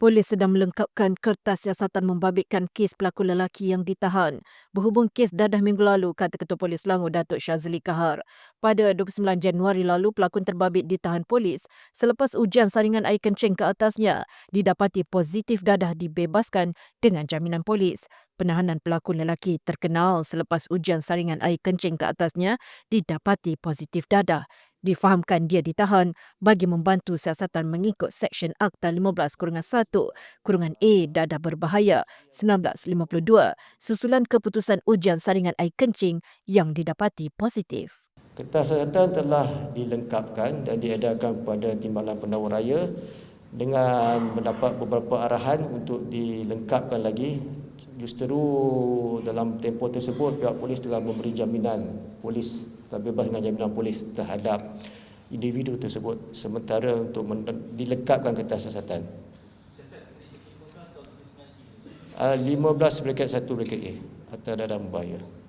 Polis sedang melengkapkan kertas siasatan membabitkan kes pelaku lelaki yang ditahan berhubung kes dadah minggu lalu, kata Ketua Polis Selangor Datuk Syazli Kahar. Pada 29 Januari lalu, pelakon terbabit ditahan polis selepas ujian saringan air kencing ke atasnya didapati positif dadah dibebaskan dengan jaminan polis. Penahanan pelakon lelaki terkenal selepas ujian saringan air kencing ke atasnya didapati positif dadah difahamkan dia ditahan bagi membantu siasatan mengikut Seksyen Akta 15 kurungan 1 kurungan A dadah berbahaya 1952 susulan keputusan ujian saringan air kencing yang didapati positif. Kertas siasatan telah dilengkapkan dan diedarkan kepada Timbalan Pendahulu Raya dengan mendapat beberapa arahan untuk dilengkapkan lagi justeru dalam tempoh tersebut pihak polis telah memberi jaminan polis terbebas dengan jaminan polis terhadap individu tersebut sementara untuk dilengkapkan kertas siasatan. Uh, 15 bracket 1 bracket A atau dalam bahaya.